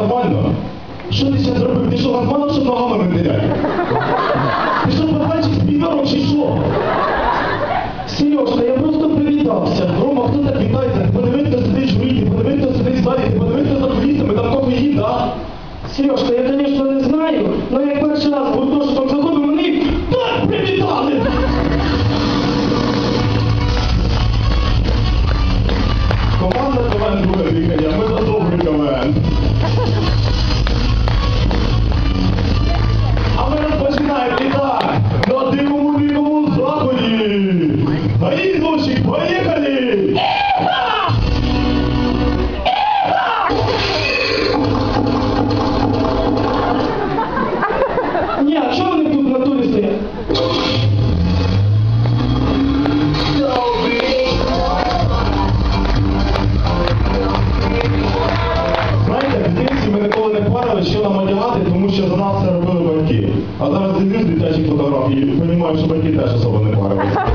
нормально? Що ти ще зробив? Ти що нормально, що ногами не теряє? Ти що побачив спінором чи що? Сережка, я просто привітався. Рома, хто так вітається? Подивись, сидиш сидить в журі, подивись, хто сидить в залі, подивись, хто за кулісами, там кого їда. Сережка, я, звісно, не знаю, але я перший раз був то, що там наполягати, тому що за нас це робили батьки. А зараз дивлюсь дитячі фотографії і розумію, що батьки теж особливо не парилися.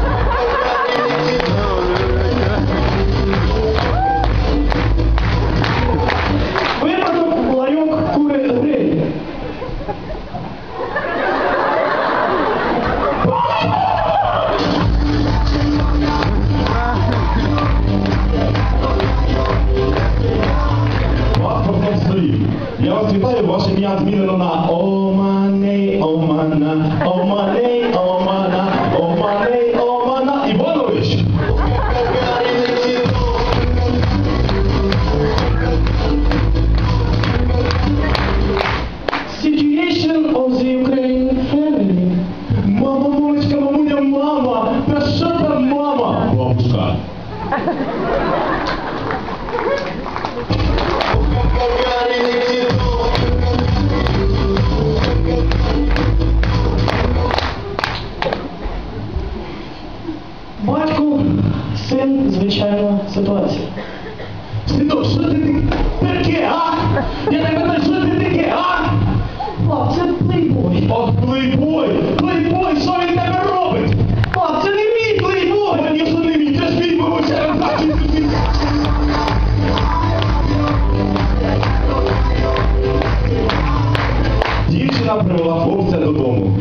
Паспортом стоїть. Я вас вітаю, ваше ім'я змінено на Оманей, Омана, Оманей, Омана, Оманей, Омана Іванович. Situation of the Ukraine звичайна ситуація. Синок, що ти таке, а? Я тебе питаю, що ти таке, а? Пап, це плейбой. От плейбой, плейбой, що він тебе робить? Пап, це не мій плейбой. Конечно, не мій, це ж мій бабуся. Дівчина привела хлопця додому.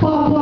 Пап,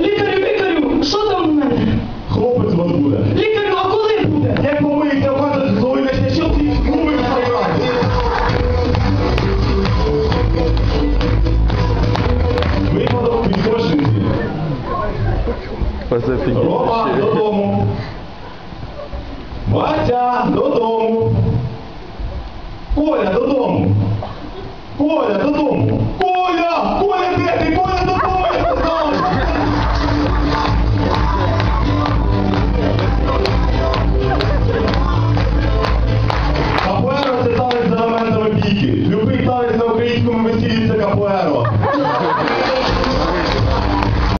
Лікарю, лікарю, що там у мене? Хлопець у вас буде. Лікарю, а коли буде? Як помиється, вкаже, коли не стячив, ти губи вставляти. Випадок підкошниці. Рома додому.